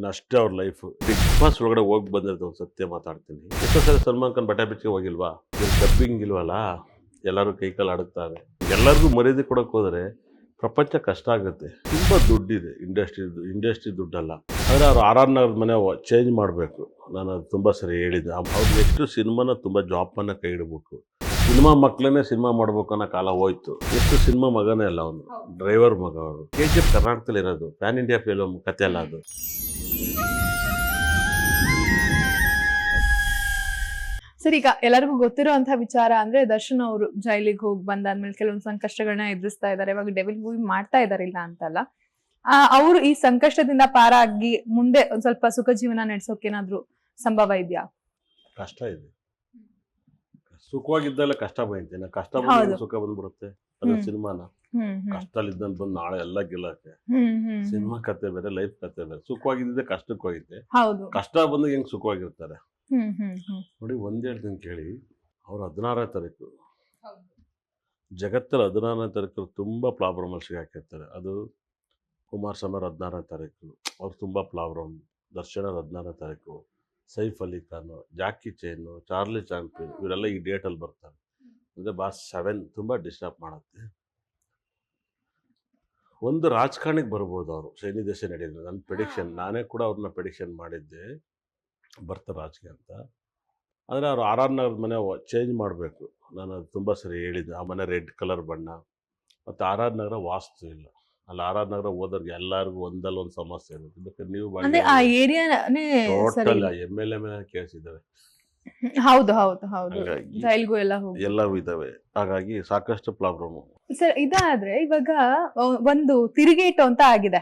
ಇನ್ನಷ್ಟೇ ಅವ್ರ life big boss ಒಳಗಡೆ ಹೋಗಿ ಬಂದಿರೋದು ಒಂದು ಸತ್ಯ ಮಾತಾಡ್ತೀನಿ. ಎಷ್ಟೋ ಸಲ ಸಲ್ಮಾನ್ ಖಾನ್ ಬಟ್ಟೆ ಬಿಚ್ಚಿಗೆ ಹೋಗಿಲ್ವಾ? ಡಬ್ಬಿಂಗ್ ಇಲ್ವಲ್ಲ? ಎಲ್ಲರೂ ಕೈ ಕಾಲು ಆಡುತ್ತಾರೆ. ಎಲ್ಲರಿಗೂ ಮರ್ಯಾದೆ ಕೊಡೋಕೆ ಹೋದರೆ ಪ್ರಪಂಚ ಕಷ್ಟ ಆಗುತ್ತೆ. ತುಂಬ ದುಡ್ಡಿದೆ ಇಂಡಸ್ಟ್ರಿ ಇಂಡಸ್ಟ್ರಿ ದುಡ್ಡಲ್ಲ. ಆದರೆ ಅವ್ರು ಆರ್ ಆರ್ ನಗರದ ಮನೆ ಚೇಂಜ್ ಮಾಡಬೇಕು. ನಾನು ಅದು ತುಂಬ ಸರಿ ಹೇಳಿದ್ದೆ. ಅವ್ರು ನೆಕ್ಸ್ಟ್ ಸಿನಿಮಾನ ತುಂಬ ಜಾಬನ್ನ ಕೈ ಇಡಬೇಕು. ಸಿನಿಮಾ ಮಕ್ಕಳನ್ನೇ ಸಿನಿಮಾ ಮಾಡ್ಬೇಕು ಅನ್ನೋ ಕಾಲ ಹೋಯ್ತು. ಎಷ್ಟು ಸಿನಿಮಾ ಮಗನೇ ಅಲ್ಲ ಅವನು. ಡ್ರೈವರ್ ಮಗ ಅವರು. ಕೆ ಜಿ ಎಫ್ ಕರ್ನಾಟಕದಲ್ಲಿ ಇರೋದು ಪ್ಯಾನ್ ಇಂಡಿಯಾ ಫಿಲಮ್ ಕತೆ ಅಲ್ಲ ಅದು. ಸರ್, ಈಗ ಎಲ್ಲರಿಗೂ ಗೊತ್ತಿರುವಂತಹ ವಿಚಾರ ಅಂದ್ರೆ ದರ್ಶನ್ ಅವರು ಜೈಲಿಗೆ ಹೋಗಿ ಬಂದಾದ್ಮೇಲೆ ಕೆಲವೊಂದು ಸಂಕಷ್ಟಗಳನ್ನ ಎದುರಿಸ್ತಾ ಇದ್ದಾರೆ. ಇವಾಗ ಡೆವಿಲ್ ಮೂವಿ ಮಾಡ್ತಾ ಇದಾರೆ ಇಲ್ಲ ಅಂತಲ್ಲ ಅವರು ಈ ಸಂಕಷ್ಟದಿಂದ ಪಾರಾಗಿ ಮುಂದೆ ಒಂದ್ ಸ್ವಲ್ಪ ಸುಖ ಜೀವನ ನಡೆಸೋಕೆ ಏನಾದ್ರೂ ಸಂಭವ ಇದೆಯಾ? ಕಷ್ಟ ಇದೆ. ಸುಖವಾಗಿದ್ದಲ್ಲ ಕಷ್ಟ ಬೈತೇನೆ. ಕಷ್ಟ ಬಂದ ಬಂದ್ರೆ ಸುಖ ಬಂದ್ಬಿಡುತ್ತೆ. ಅದ್ರ. ಸಿನಿಮಾನ. ಇದ್ದಂತ ಬಂದು ನಾಳೆ ಎಲ್ಲ ಗೆಲ್ಲಕ್ಕೆ. ಸಿನಿಮಾ ಕತೆ ಬೇರೆ ಲೈಫ್ ಕತೆ ಬೇರೆ. ಸುಖವಾಗಿದ್ದೆ ಕಷ್ಟಕ್ಕೆ ಹೋಗಿದ್ದೆ. ಕಷ್ಟ ಬಂದು ಹೆಂಗ್ ಸುಖವಾಗಿರ್ತಾರೆ? ನೋಡಿ ಒಂದ್ ಹೇಳ್ತೀನಿ ಕೇಳಿ. ಅವ್ರು ಹದಿನಾರನೇ ತಾರೀಕು. ಜಗತ್ತಲ್ಲಿ ಹದಿನಾರನೇ ತಾರೀಕು ತುಂಬಾ ಪ್ರಾಬ್ಲಮ್ ಅಲ್ಲಿ ಸಿಗಾಕಿರ್ತಾರೆ. ಅದು ಕುಮಾರ್ ಸಮರ್ ಹದಿನಾರನೇ ತಾರೀಕು. ಅವ್ರು ತುಂಬಾ ಪ್ರಾಬ್ಲಮ್ ದರ್ಶನ ಹದಿನಾರನೇ ತಾರೀಕು. Saif Ali Khan Jackie Chan Charlie champion ಇವರೆಲ್ಲ ಈ ಡೇಟಲ್ಲಿ ಬರ್ತಾರೆ. ಅಂದರೆ ಬಾಸ್ ಸೆವೆನ್ ತುಂಬ ಡಿಸ್ಟರ್ಬ್ ಮಾಡುತ್ತೆ. ಒಂದು ರಾಜಕಾರಣಿಗೆ ಬರ್ಬೋದು ಅವರು ಸೈನಿ ದೇಶ ನಡೆಯೋದು ನನ್ನ ಪ್ರಿಡಿಕ್ಷನ್ ನಾನೇ ಕೂಡ ಅವ್ರನ್ನ ಪ್ರಿಡಿಕ್ಷನ್ ಮಾಡಿದ್ದೆ. ಬರ್ತಾರೆ ರಾಜಕೀಯ ಅಂತ. ಆದರೆ ಅವ್ರು ಆರ್ ಆರ್ ನಗರದ ಮನೆ ಚೇಂಜ್ ಮಾಡಬೇಕು. ನಾನು ಅದು ತುಂಬ ಸರಿ ಹೇಳಿದ್ದೆ. ಆ ಮನೆ ರೆಡ್ ಕಲರ್ ಬಣ್ಣ. ಮತ್ತು ಆರ್ ಆರ್ ನಗರ ವಾಸ್ತು ಇಲ್ಲ. ಅಲ್ಲಿ ಆರ್ ಆರ್ ನಗರ ಹೋದವ್ರಿಗೆ ಎಲ್ಲರಿಗೂ ಒಂದಲ್ಲ ಒಂದು ಸಮಸ್ಯೆ ಇರುತ್ತೆ. ಬೇಕಾದ್ರೆ ನೀವು ಅಂದ್ರೆ ಆ ಏರಿಯಾನೇ ಸರಿ ಟೋಟಲ್ ಇಲ್ಲ. ಎಂ ಎಲ್ ಎ ಮೇಲೆ ಕೇಸ್ ಇದ್ದಾವೆ ಹೌದು ಹೌದು ಹೌದು. ಹಾಗಾಗಿ ಜೈಲ್ಗೂ ಎಲ್ಲ ಹೋಗಿ. ಎಲ್ಲವೂ ಇದಾವೆ. ಹಾಗಾಗಿ ಸಾಕಷ್ಟು ಪ್ರಾಬ್ಲಮ್ ಸರ್ ಇದಾದ್ರೆ ಇವಾಗ ಒಂದು ತಿರುಗೇಟು ಅಂತ ಆಗಿದೆ.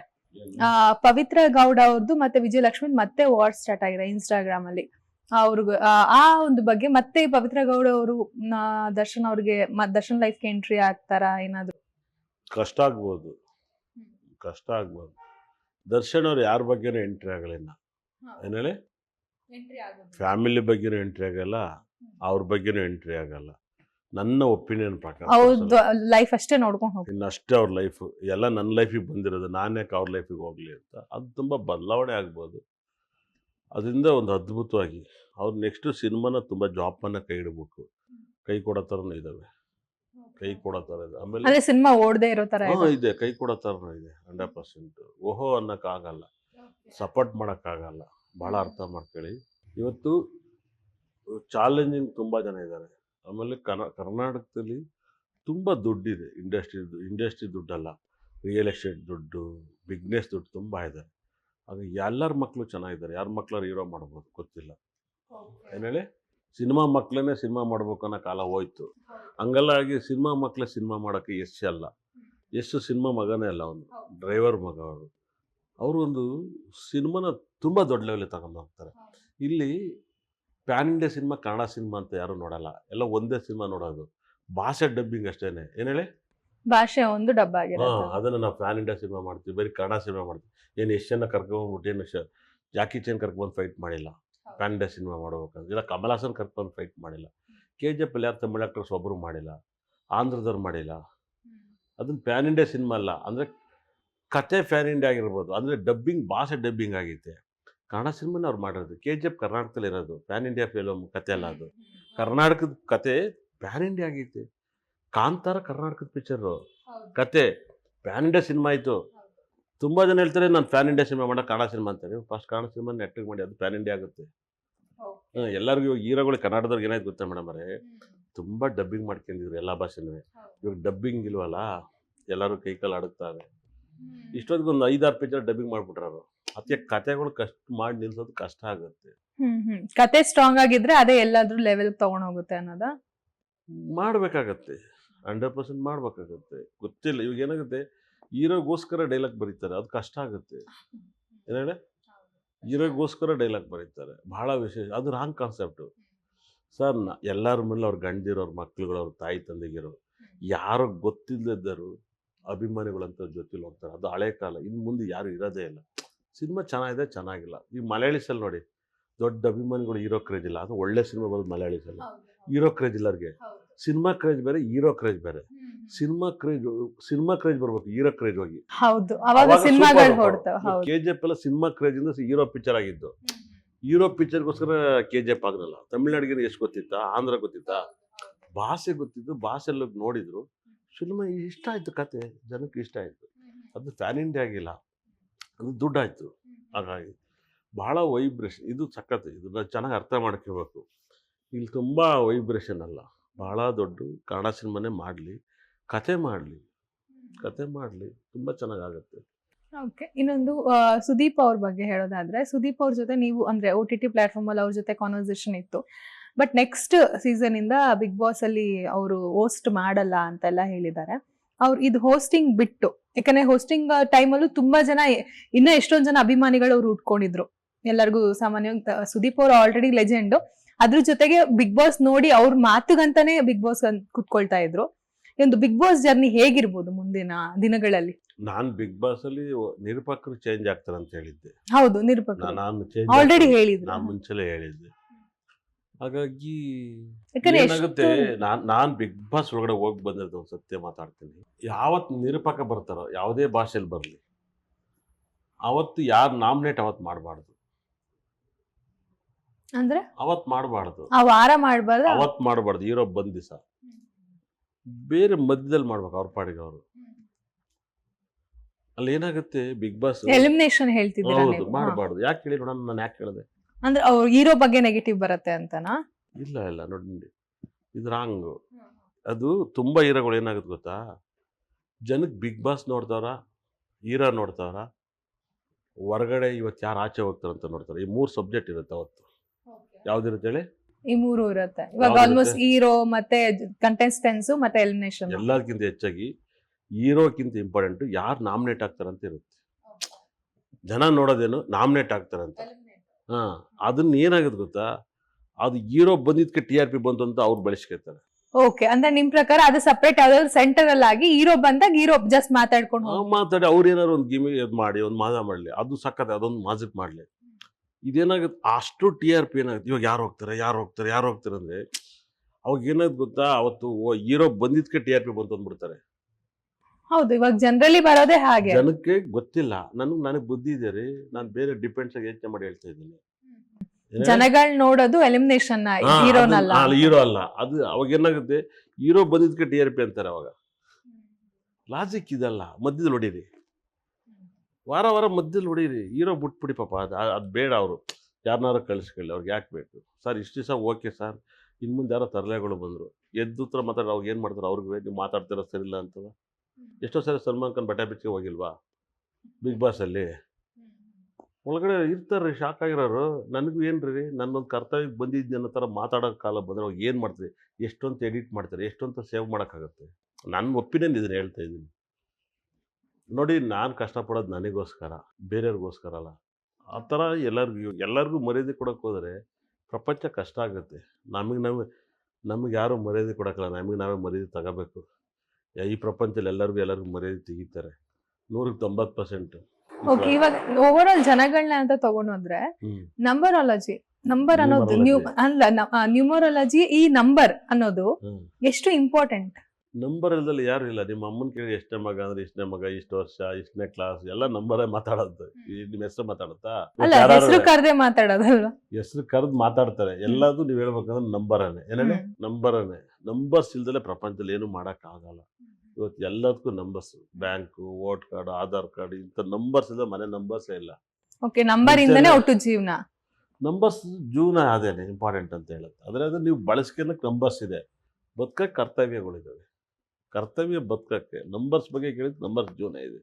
ಆ ಪವಿತ್ರ ಗೌಡ ಅವ್ರದ್ದು ಮತ್ತೆ ವಿಜಯಲಕ್ಷ್ಮಿ ಮತ್ತೆ ವಾರ್ಡ್ ಸ್ಟಾರ್ಟ್ ಆಗಿದೆ ಇನ್ಸ್ಟಾಗ್ರಾಮ್ ಅಲ್ಲಿ. ಅವ್ರಿಗೂ ಆ ಒಂದು ಬಗ್ಗೆ ಮತ್ತೆ ಪವಿತ್ರ ಗೌಡ ಅವರು ದರ್ಶನ್ ಅವ್ರಿಗೆ ಮ- ದರ್ಶನ್ ಲೈಫ್ಗೆ ಎಂಟ್ರಿ ಆಗ್ತಾರ ಏನಾದ್ರು? ಕಷ್ಟ ಆಗ್ಬೋದು. ಕಷ್ಟ ಆಗ್ಬಾರ್ದು ದರ್ಶನ್ ಅವ್ರು ಯಾರ ಬಗ್ಗೆನೂ ಎಂಟ್ರಿ ಆಗಲಿಲ್ಲ. ಏನ್ ಹೇಳಿ ಫ್ಯಾಮಿಲಿ ಬಗ್ಗೆನೂ ಎಂಟ್ರಿ ಆಗಲ್ಲ ಅವ್ರ ಬಗ್ಗೆನೂ ಎಂಟ್ರಿ ಆಗಲ್ಲ. ನನ್ನ ಒಪಿನಿಯನ್ ಪ್ರಕಾರ ಲೈಫ್ ಅಷ್ಟೇ ನೋಡ್ಕೊಂಡು ಹೋಗಿ ಇನ್ನಷ್ಟೇ ಅವ್ರ ಲೈಫ್ ಎಲ್ಲ ನನ್ನ ಲೈಫಿಗೆ ಬಂದಿರೋದು ನಾನ್ಯಾಕೆ ಅವ್ರ ಲೈಫಿಗೆ ಹೋಗ್ಲಿ ಅಂತ. ಅದು ತುಂಬ ಬದಲಾವಣೆ ಆಗ್ಬೋದು. ಅದರಿಂದ ಒಂದು ಅದ್ಭುತವಾಗಿ ಅವ್ರು ನೆಕ್ಸ್ಟು ಸಿನಿಮಾನ ತುಂಬ ಜಾಬನ್ನ ಕೈ ಇಡ್ಬೇಕು. ಕೈ ಕೊಡೋ ಥರನೂ ಇದ್ದಾವೆ ಕೈ ಕೊಡೋ ಥರ ಇದೆ. ಆಮೇಲೆ ಅಂದ್ರೆ ಸಿನಿಮಾ ಓಡದೆ ಇರೋ ತರ ಹಾ, ಇದೆ. ಕೈ ಕೊಡೋ ಥರನೂ ಇದೆ ಹಂಡ್ರೆಡ್ ಪರ್ಸೆಂಟ್ ಓಹೋ ಅನ್ನೋಕ್ಕಾಗಲ್ಲ. ಸಪೋರ್ಟ್ ಮಾಡೋಕ್ಕಾಗಲ್ಲ. ಭಾಳ ಅರ್ಥ ಮಾಡ್ಕೊಳ್ಳಿ. ಇವತ್ತು ಚಾಲೆಂಜಿಂಗ್ ತುಂಬ ಜನ ಇದ್ದಾರೆ. ಆಮೇಲೆ ಕನ ಕರ್ನಾಟಕದಲ್ಲಿ ತುಂಬ ದುಡ್ಡಿದೆ. ಇಂಡಸ್ಟ್ರಿ ಇಂಡಸ್ಟ್ರಿ ದುಡ್ಡಲ್ಲ. ರಿಯಲ್ ಎಸ್ಟೇಟ್ ದುಡ್ಡು ಬಿಗ್ನೆಸ್ ದುಡ್ಡು ತುಂಬ ಇದ್ದಾರೆ ಹಾಗೆ ಎಲ್ಲರ ಮಕ್ಕಳು ಚೆನ್ನಾಗಿದ್ದಾರೆ. ಯಾರ ಮಕ್ಕಳು ಹೀರೋ ಮಾಡ್ಬೋದು ಗೊತ್ತಿಲ್ಲ. ಏನು ಹೇಳಿ? ಸಿನಿಮಾ ಮಕ್ಕಳನ್ನೇ ಸಿನಿಮಾ ಮಾಡಬೇಕು ಅನ್ನೋ ಕಾಲ ಹೋಯ್ತು. ಹಂಗಲ್ಲ ಆಗಿ ಸಿನಿಮಾ ಮಕ್ಕಳೇ ಸಿನಿಮಾ ಮಾಡೋಕ್ಕೆ ಯಶ್ ಅಲ್ಲ. ಎಷ್ಟು ಸಿನಿಮಾ ಮಗನೇ ಅಲ್ಲ ಅವನು ಡ್ರೈವರ್ ಮಗ ಅವರು ಅವರು ಒಂದು ಸಿನಿಮಾನ ತುಂಬ ದೊಡ್ಡ ಲೆವೆಲಿಗೆ ತಗೊಂಡು ಹೋಗ್ತಾರೆ. ಇಲ್ಲಿ pan India cinema Kannada cinema ಅಂತ ಯಾರು ನೋಡಲ್ಲ. ಎಲ್ಲ ಒಂದೇ ಸಿನಿಮಾ ನೋಡೋದು. ಭಾಷೆ ಡಬ್ಬಿಂಗ್ ಅಷ್ಟೇನೆ. ಏನು ಹೇಳಿ? ಭಾಷೆ ಒಂದು ಡಬ್ಬ ಅದನ್ನ ನಾವು ಪ್ಯಾನ್ ಇಂಡಿಯಾ ಸಿನಿಮಾ ಮಾಡ್ತೀವಿ. ಬರೀ ಕನ್ನಡ ಸಿನಿಮಾ ಮಾಡ್ತೀವಿ. ಏನು ಯಶನ್ನ ಕರ್ಕೊಂಡ್ಬಿಟ್ಟು ಏನು ಜಾಕಿ ಚೇನ್ ಕರ್ಕೊಂಡ್ಬಂದು ಫೈಟ್ ಮಾಡಿಲ್ಲ. ಪ್ಯಾನ್ ಇಂಡಿಯಾ ಸಿನಿಮಾ ಮಾಡ್ಬೇಕಂದ್ರೆ. ಇಲ್ಲ ಕಮಲ್ ಹಾಸನ್ ಕರ್ಕೊಂಡು ಫೈಟ್ ಮಾಡಿಲ್ಲ. ಕೆ ಜಿ ಎಫ್ ಅಲ್ಲಿ ಯಾರು ತಮಿಳ್ ಆಕ್ಟರ್ಸ್ ಒಬ್ಬರು ಮಾಡಿಲ್ಲ. ಆಂಧ್ರದವ್ರು ಮಾಡಿಲ್ಲ. ಅದನ್ನು ಪ್ಯಾನ್ ಇಂಡಿಯಾ ಸಿನಿಮಾ ಅಲ್ಲ. ಅಂದರೆ ಕತೆ ಫ್ಯಾನ್ ಇಂಡಿಯಾ ಆಗಿರ್ಬೋದು. ಅಂದರೆ ಡಬ್ಬಿಂಗ್ ಭಾಷೆ ಡಬ್ಬಿಂಗ್ ಆಗೈತೆ. ಕನ್ನಡ ಸಿನಿಮಾನ ಅವ್ರು ಮಾಡಿರೋದು. ಕೆ ಜಿ ಎಫ್ ಕರ್ನಾಟಕದಲ್ಲಿ ಇರೋದು. ಪ್ಯಾನ್ ಇಂಡಿಯಾ ಫಿಲಮ್ ಕತೆ ಅಲ್ಲ ಅದು. ಕರ್ನಾಟಕದ ಕತೆ ಪ್ಯಾನ್ ಇಂಡಿಯಾ ಆಗೈತೆ. ಕಾಂತಾರ ಕರ್ನಾಟಕದ ಪಿಕ್ಚರು ಕತೆ. ಪ್ಯಾನ್ ಇಂಡಿಯಾ ಸಿನಿಮಾ ಆಯಿತು. ತುಂಬ ಜನ ಹೇಳ್ತಾರೆ ನಾನು ಪ್ಯಾನ್ ಇಂಡಿಯಾ ಸಿನಿಮಾ ಮಾಡೋ ಕನ್ನಡ ಸಿನಿಮಾ ಅಂತಾರೆ. ಫಸ್ಟ್ ಕನ್ನಡ ಸಿನಿಮಾ ನೆಟ್ಟಿಗೆ ಮಾಡಿ ಅದು ಪ್ಯಾನ್ ಇಂಡಿಯಾ ಆಗುತ್ತೆ. ಎಲ್ಲರಿಗೂ ಇವಾಗ ಹೀರೋಗಳು ಕನ್ನಡದವ್ರಿಗೆ ಏನಾಯ್ತು ಗೊತ್ತಾ ಮೇಡಮ್ ಅವರೇ? ತುಂಬ ಡಬ್ಬಿಂಗ್ ಮಾಡ್ಕೊಂಡಿದ್ರು ಎಲ್ಲ ಭಾಷೆನೂ. ಇವಾಗ ಡಬ್ಬಿಂಗ್ ಇಲ್ವಲ್ಲ ಎಲ್ಲರೂ ಕೈ ಕಾಲು ಆಡುತ್ತಾರೆ ಇಷ್ಟೊತ್ತಿಗೆ ಒಂದು ಐದಾರು ಪಿಕ್ಚರ್ ಡಬ್ಬಿಂಗ್ ಮಾಡ್ಬಿಟ್ರು ಅದಕ್ಕೆ ಕತೆಗಳು ಕಷ್ಟ ಮಾಡಿ ನಿಲ್ಸೋದು ಕಷ್ಟ ಆಗುತ್ತೆ. ಕತೆ ಸ್ಟ್ರಾಂಗ್ ಆಗಿದ್ರೆ ಅದೇ ಎಲ್ಲಾದ್ರೂ ಲೆವೆಲ್ ತಗೊಂಡ್ ಹೋಗುತ್ತೆ ಅನ್ನೋದ? ಮಾಡ್ಬೇಕಾಗತ್ತೆ. ಹಂಡ್ರೆಡ್ ಪರ್ಸೆಂಟ್ ಮಾಡ್ಬೇಕಾಗತ್ತೆ. ಗೊತ್ತಿಲ್ಲ ಇವಾಗ ಏನಾಗುತ್ತೆ? ಹೀರೋಗೋಸ್ಕರ ಡೈಲಾಗ್ ಬರೀತಾರೆ ಅದು ಕಷ್ಟ ಆಗುತ್ತೆ. ಏನು ಹೀರೋಗೋಸ್ಕರ ಡೈಲಾಗ್ ಬರೀತಾರೆ. ಬಹಳ ವಿಶೇಷ ಅದು ರಾಂಗ್ ಕಾನ್ಸೆಪ್ಟು ಸರ್ನ ಎಲ್ಲರ ಮೇಲೆ ಅವ್ರ ಗಂಡಿರೋ ಅವ್ರ ಮಕ್ಳುಗಳು ಅವ್ರ ತಾಯಿ ತಂದೆಗಿರೋ ಯಾರು ಗೊತ್ತಿಲ್ಲದಿದ್ದರು ಅಭಿಮಾನಿಗಳಂತ ಜೊತೆಲಿ ಹೋಗ್ತಾರೆ ಅದು ಹಳೆ ಕಾಲ ಇನ್ನು ಮುಂದೆ ಯಾರು ಇರೋದೇ ಇಲ್ಲ. ಸಿನಿಮಾ ಚೆನ್ನಾಗಿದೆ ಚೆನ್ನಾಗಿಲ್ಲ. ಈ ಮಲಯಾಳಿಸಲ್ಲಿ ನೋಡಿ ದೊಡ್ಡ ಅಭಿಮಾನಿಗಳು ಹೀರೋ ಕ್ರೇಜ್ ಇಲ್ಲ. ಅದು ಒಳ್ಳೆ ಸಿನಿಮಾ ಬರೋದು ಮಲಯಾಳಿಸಲ್ಲಿ ಹೀರೋ ಕ್ರೇಜ್ ಇಲ್ಲ ಅವ್ರಿಗೆ ಸಿನಿಮಾ ಕ್ರೇಜ್ ಬೇರೆ ಹೀರೋ ಕ್ರೇಜ್ ಬೇರೆ. ಸಿನಿಮಾ ಕ್ರೇಜ್ ಸಿನಿಮಾ ಕ್ರೇಜ್ ಬರ್ಬೇಕು ಹೀರೋ ಕ್ರೇಜ್ ಹೋಗಿ. ಹೌದು ಅವಾಗ ಸಿನಿಮಾಗಳು ಹೊಡ್ತಾವ ಹೌದು. ಕೆ ಜಿ ಎಫ್ ಎಲ್ಲ ಸಿನಿಮಾ ಕ್ರೇಜ್ ಇಂದ ಹೀರೋ ಪಿಕ್ಚರ್ ಆಗಿದ್ದು. ಹೀರೋ ಪಿಕ್ಚರ್ಗೋಸ್ಕರ ಕೆ ಜಿ ಎಫ್ ಆಗಲ್ಲ. ತಮಿಳ್ನಾಡಿಗೆ ಎಷ್ಟು ಗೊತ್ತಿತ್ತಾ ಆಂಧ್ರ ಗೊತ್ತಿತ್ತಾ? ಭಾಷೆ ಗೊತ್ತಿದ್ದು ಭಾಷೆಲ್ಲ ನೋಡಿದ್ರು. ಸಿನಿಮಾ ಇಷ್ಟ ಆಯ್ತು ಕತೆ ಜನಕ್ಕೆ ಇಷ್ಟ ಆಯ್ತು. ಅದು ಫ್ಯಾನ್ ಇಂಡಿಯಾ ಆಗಿಲ್ಲ. ಅದು ದುಡ್ಡಾಯ್ತು. ಹಾಗಾಗಿ ಬಹಳ ವೈಬ್ರೇಷನ್ ಇದು ಸಖತ್ ಇದನ್ನ ಚೆನ್ನಾಗಿ ಅರ್ಥ ಮಾಡ್ಕೋಬೇಕು ಇಲ್ಲಿ ತುಂಬ ವೈಬ್ರೇಷನ್ ಅಲ್ಲ. ಬಹಳ ದೊಡ್ಡ ಕನ್ನಡ ಸಿನಿಮಾನೇ ಮಾಡಲಿ. ಕತೆ ಮಾಡಲಿ. ಕತೆ ಮಾಡಲಿ. ತುಂಬ ಚೆನ್ನಾಗಾಗುತ್ತೆ. ಓಕೆ. ಇನ್ನೊಂದು ಸುದೀಪ್ ಅವ್ರ ಬಗ್ಗೆ ಹೇಳೋದಾದ್ರೆ ಸುದೀಪ್ ಅವ್ರ ಜೊತೆ ನೀವು ಅಂದ್ರೆ ಓ ಟಿ ಟಿ ಪ್ಲಾಟ್ಫಾರ್ಮ್ ಅಲ್ಲಿ ಅವ್ರ ಜೊತೆ ಕಾನ್ವರ್ಸೇಷನ್ ಇತ್ತು. ಬಟ್ ನೆಕ್ಸ್ಟ್ ಸೀಸನ್ ಇಂದ ಬಿಗ್ ಬಾಸ್ ಅಲ್ಲಿ ಅವರು ಹೋಸ್ಟ್ ಮಾಡಲ್ಲ ಅಂತೆಲ್ಲ ಹೇಳಿದ್ದಾರೆ. ಅವ್ರು ಇದು ಹೋಸ್ಟಿಂಗ್ ಬಿಟ್ಟು ಯಾಕಂದ್ರೆ ಹೋಸ್ಟಿಂಗ್ ಟೈಮಲ್ಲೂ ತುಂಬಾ ಜನ ಇನ್ನೂ ಎಷ್ಟೊಂದ್ ಜನ ಅಭಿಮಾನಿಗಳು ಅವ್ರು ಉಟ್ಕೊಂಡಿದ್ರು. ಎಲ್ಲರಿಗೂ ಸಾಮಾನ್ಯವಾಗಿ ಸುದೀಪ್ ಅವರು ಆಲ್ರೆಡಿ ಲೆಜೆಂಡ್ ಅದ್ರ ಜೊತೆಗೆ ಬಿಗ್ ಬಾಸ್ ನೋಡಿ ಅವ್ರ ಮಾತುಗಂತಾನೆ ಬಿಗ್ ಬಾಸ್ ಕುತ್ಕೊಳ್ತಾ ಇದ್ರು. ಒಂದು ಬಿಗ್ ಬಾಸ್ ಜರ್ನಿ ಹೇಗಿರ್ಬೋದು ಮುಂದಿನ ದಿನಗಳಲ್ಲಿ? ನಾನು ಬಿಗ್ ಬಾಸ್ ಅಲ್ಲಿ ನಿರ್ಪಕರು ಚೇಂಜ್ ಆಗ್ತಾರೆ ಅಂತ ಹೇಳಿದ್ದೆ. ಹೌದು ನಿರೂಪಕ ನಾನು ಚೇಂಜ್ ಆಲ್ರೆಡಿ ಹೇಳಿದ್ರು. ನಾನು ಮುಂಚೆಲೆ ಹೇಳಿದ್ದೆ. ಹಾಗಾಗಿ ಏನಾಗುತ್ತೆ ನಾನು ಬಿಗ್ ಬಾಸ್ ಒಳಗಡೆ ಹೋಗಿ ಬಂದಿದ್ದು ಸತ್ಯ ಮಾತಾಡ್ತೀನಿ. ಯಾವತ್ ನಿರೂಪಕ ಬರ್ತಾರೋ ಯಾವುದೇ ಭಾಷೆಯಲ್ಲಿ ಬರಲಿ ಅವತ್ತು ಯಾರು ನಾಮಿನೇಟ್ ಅವತ್ತು ಮಾಡಬಾರ್ದು. ಅಂದ್ರೆ? ಅವತ್ ಮಾಡಬಾರ್ದು. ಆ ವಾರ ಮಾಡ್ಬಾರ್ದು? ಅವತ್ ಮಾಡಬಾರ್ದು. ಇರೋ ಬಂದ್ ದಿವಸ ಬೇರೆ ಮಧ್ಯದಲ್ಲಿ ಮಾಡ್ಬೇಕು ಅವ್ರ ಪಾಡಿಗೆ ಅವರು. ಅಲ್ಲಿ ಏನಾಗುತ್ತೆ? ಬಿಗ್ ಬಾಸ್ ಎಲಿಮಿನೇಷನ್ ಹೇಳ್ತಿದ್ದೀರಾ ಹೌದು ನೀವು? ಹಾ. ಮಾಡಬಾರ್ದು. ಯಾಕೆ ಹೇಳಿ ನೋಡೋಣ ನಾನು ಯಾಕೆ ಹೇಳಿದೆ? ಅಂದ್ರೆ ಅವ್ರು ಹೀರೋ ಬಗ್ಗೆ ನೆಗೆಟಿವ್ ಬರುತ್ತೆ ಅಂತನಾ? ಇಲ್ಲ ಇಲ್ಲ ನೋಡಿ ಇದು ರಾಂಗ್ ಅದು ತುಂಬಾ ಹೀರೋಗಳು ಏನಾಗುತ್ತೆ ಗೊತ್ತಾ? ಜನಕ್ಕೆ ಬಿಗ್ ಬಾಸ್ ನೋಡ್ತಾರ ಹೀರೋ ನೋಡ್ತಾರ ಹೊರಗಡೆ ಇವತ್ತು ಯಾರು ಆಚೆ ಹೋಗ್ತಾರಂತ ಅಂತ ನೋಡ್ತಾರೆ. ಈ ಮೂರು ಸಬ್ಜೆಕ್ಟ್ ಇರುತ್ತೆ ಅವತ್ತು. ಯಾವ್ದಿರುತ್ತೆ ಹೇಳಿ? ಈ ಮೂರು ಇರುತ್ತೆ. ಇವಾಗ ಆಲ್ಮೋಸ್ಟ್ ಹೀರೋ ಮತ್ತೆ ಕಂಟೆಸ್ಟೆನ್ಸ್ ಮತ್ತೆ ಎಲಿಮಿನೇಷನ್ ಎಲ್ಲದಕ್ಕಿಂತ ಹೆಚ್ಚಾಗಿ ಹೀರೋಕ್ಕಿಂತ ಇಂಪಾರ್ಟೆಂಟ್ ಯಾರು ನಾಮಿನೇಟ್ ಆಗ್ತಾರಂತ ಇರುತ್ತೆ. ಜನ ನೋಡೋದೇನು ನಾಮಿನೇಟ್ ಆಗ್ತಾರಂತ. ಹಾ ಅದನ್ನ ಏನಾಗುತ್ತೆ ಗೊತ್ತಾ? ಅದು ಹೀರೋ ಬಂದಿದ್ಕೆ ಟಿ ಆರ್ ಪಿ ಬಂತು ಅಂತ ಅವ್ರು ಬೆಳೆಸ್ಕೊತಾರೆ ಓಕೆ ಅಂದ್ರೆ ನಿಮ್ ಪ್ರಕಾರ ಅದು ಸಪರೇಟ್ ಯಾವ್ದಾದ್ರು ಸೆಂಟರ್ ಅಲ್ಲಿ ಆಗಿ ಹೀರೋ ಬಂದಾಗ ಹೀರೋ ಜಸ್ಟ್ ಮಾತಾಡ್ಕೊಂಡು ಮಾತಾಡಿ ಅವ್ರು ಏನಾದ್ರು ಒಂದು ಗಿಮಿ ಇದು ಮಾಡಿ ಒಂದು ಮಾಜಾ ಮಾಡ್ಲಿ. ಅದು ಸಕ್ಕತ್ತೆ ಅದೊಂದು ಮಾಜಿಕ್ ಮಾಡಲಿ. ಇದೇನಾಗುತ್ತೆ ಅಷ್ಟು ಟಿ ಆರ್ ಪಿ ಏನಾಗುತ್ತೆ ಇವಾಗ ಯಾರು ಹೋಗ್ತಾರೆ ಯಾರು ಹೋಗ್ತಾರೆ ಯಾರು ಹೋಗ್ತಾರೆ ಅಂದರೆ ಅವಾಗ ಏನಾಗುತ್ತೆ ಗೊತ್ತಾ ಅವತ್ತು ಹೀರೋ ಬಂದಿದ್ಕೆ ಟಿ ಆರ್ ಪಿ ಬಂತು ಅಂದ್ಬಿಡ್ತಾರೆ. ಹೌದು ಇವಾಗ ಜನರಲಿ ಬರೋದೇ ಹಾಗೆ. ಜನಕ್ಕೆ ಗೊತ್ತಿಲ್ಲ. ನನಗೆ ನನಗೆ ಬುದ್ಧಿ ಇದೆ ರೀ ನಾನು ಬೇರೆ ಡಿಪೆಂಡ್ಸ್ ಆಗಿ ಯೋಚನೆ ಮಾಡಿ ಹೇಳ್ತಾ ಇದ್ದೀನಿ. ಜನಗಳ್ ನೋಡೋದು ಎಲಿಮಿನೇಷನ್ ಹೀರೋನಲ್ಲ ಹೀರೋ ಅಲ್ಲ ಅದು ಅವಾಗ ಏನಾಗುತ್ತೆ ಹೀರೋ ಬಂದಿದ್ಕೆ ಟಿ ಆರ್ ಪಿ ಅಂತಾರೆ ಅವಾಗ. ಲಾಜಿಕ್ ಇದಲ್ಲ ಮಧ್ಯದಲ್ಲಿ ಹೊಡೀರಿ ವಾರ ವಾರ ಮಧ್ಯದಲ್ಲಿ ಹೊಡೀರಿ. ಹೀರೋ ಬಿಟ್ಬಿಡಿ ಪಾಪ ಅದು ಅದು ಬೇಡ ಅವರು. ಯಾರನ್ನಾರು ಕಳಿಸ್ಕೊಳ್ಳಿ. ಅವ್ರಿಗೆ ಯಾಕೆ ಬೇಕು? ಸರ್ ಇಷ್ಟು ದಿವಸ ಓಕೆ ಸರ್. ಇನ್ನು ಮುಂದೆ ಯಾರೋ ತರಲೆಗಳು ಬಂದರು. ಎದ್ದು ಹತ್ರ ಮಾತಾಡಿ ಅವ್ರಿಗೆ ಏನು ಮಾಡ್ತಾರೆ ಅವ್ರಿಗೆ ನೀವು ಮಾತಾಡ್ತಿರೋ ಇಲ್ಲ ಅಂತದ ಎಷ್ಟೋ ಸರಿ ಸಲ್ಮಾನ್ ಖಾನ್ ಬಟ್ಟೆ ಬಿಚ್ಚಿಗೆ ಹೋಗಿಲ್ವಾ? ಬಿಗ್ ಬಾಸಲ್ಲಿ ಒಳಗಡೆ ಇರ್ತಾರೆ ಶಾಕ್ ಆಗಿರೋರು. ನನಗೂ ಏನು ರೀ ನನ್ನೊಂದು ಕರ್ತವ್ಯಕ್ಕೆ ಬಂದಿದ್ದೆ ಅನ್ನೋ ಥರ ಮಾತಾಡೋ ಕಾಲ ಬಂದರೆ ಅವಾಗ ಏನು ಮಾಡ್ತೀರಿ? ಎಷ್ಟೊಂದು ಎಡಿಟ್ ಮಾಡ್ತಾರೆ? ಎಷ್ಟೊಂದು ಸೇವ್ ಮಾಡೋಕ್ಕಾಗತ್ತೆ? ನನ್ನ ಒಪಿನಿಯನ್ ಇದನ್ನು ಹೇಳ್ತಾ ಇದ್ದೀನಿ. ನೋಡಿ ನಾನು ಕಷ್ಟಪಡೋದು ನನಗೋಸ್ಕರ ಬೇರೆಯವ್ರಿಗೋಸ್ಕರ ಅಲ್ಲ ಆ ಥರ ಎಲ್ಲರಿಗೂ ಎಲ್ಲರಿಗೂ ಮರ್ಯಾದೆ ಕೊಡೋಕೆ ಹೋದರೆ ಪ್ರಪಂಚ ಕಷ್ಟ ಆಗುತ್ತೆ. ನಮಗೆ ನಾವು ನಮಗೆ ಯಾರೂ ಮರ್ಯಾದೆ ಕೊಡೋಕ್ಕಲ್ಲ ನಮಗೆ ನಾವೇ ಮರ್ಯಾದೆ ತಗೋಬೇಕು. ಈ ಪ್ರಪಂಚದಲ್ಲಿ ಎಲ್ಲರಿಗೂ ಎಲ್ಲರಿಗೂ ಮರ್ಯಾದೆ ತೆಗಿತಾರೆ. ನೂರಕ್ಕೆ ತೊಂಬತ್ತು ಪರ್ಸೆಂಟ್ ಓಕೆ ಇವಾಗ ಓವರ್ ಆಲ್ ಜನಗಳನ್ನ ಅಂತ ತಗೊಂಡು ಹೋದ್ರೆ ಹ್ಞೂ ನಂಬರಾಲಜಿ ನಂಬರ್ ಅನ್ನೋದು ನ್ಯೂ. ಅಲ್ಲ ನ್ಯೂಮರಾಲಜಿ ಈ ನಂಬರ್ ಅನ್ನೋದು ಎಷ್ಟು ಇಂಪಾರ್ಟೆಂಟ್ ನಂಬರ್ ಇಲ್ದಲ್ಲಿ ಯಾರು ಇಲ್ಲ. ನಿಮ್ಮ ಅಮ್ಮನ ಕೇಳಿ ಎಷ್ಟನೇ ಮಗ ಅಂದ್ರೆ ಇಷ್ಟನೇ ಮಗ ಇಷ್ಟು ವರ್ಷ ಇಷ್ಟನೇ ಕ್ಲಾಸ್ ಎಲ್ಲ ನಂಬರೇ ಮಾತಾಡೋದು. ಈ ನಿಮ್ಮ ಹೆಸರು ಮಾತಾಡುತ್ತಾ? ಅಲ್ಲ ಹೆಸರು ಕರ್ದೆ ಮಾತಾಡೋದಲ್ವಾ? ಹೆಸರು ಕರೆದು ಮಾತಾಡ್ತಾರೆ. ಎಲ್ಲದೂ ನೀವು ಹೇಳ್ಬೇಕಂದ್ರೆ ನಂಬರನೇ. ಏನೇ. ನಂಬರನೇ. ನಂಬರ್ಸ್ ಇಲ್ದಲೆ ಪ್ರಪಂಚದಲ್ಲಿ ಏನು ಮಾಡೋಕ್ಕಾಗಲ್ಲ ಇವತ್ತು ಎಲ್ಲದಕ್ಕೂ numbers. Bank vote card Aadhaar card ಇಂಥ ನಂಬರ್ಸ್ ಇಲ್ಲ ಮನೆ ನಂಬರ್ಸೇ ಇಲ್ಲ. ಓಕೆ ನಂಬರ್ ಇಂದನೇ ಒಟ್ಟು ಜೀವನ. ನಂಬರ್ಸ್ ಜೀವನ ಅದೇನೆ ಇಂಪಾರ್ಟೆಂಟ್ ಅಂತ ಹೇಳುತ್ತೆ. ಆದರೆ ಅದು ನೀವು ಬಳಸ್ಕೊಳಕ್ಕೆ ನಂಬರ್ಸ್ ಇದೆ. ಬದುಕ ಕರ್ತವ್ಯಗಳಿದ್ದಾವೆ. ಕರ್ತವ್ಯ ಬದುಕಕ್ಕೆ ನಂಬರ್ಸ್ ಬಗ್ಗೆ ಕೇಳಿದ್ರೆ ನಂಬರ್ಸ್ ಜೀವನ ಇದೆ.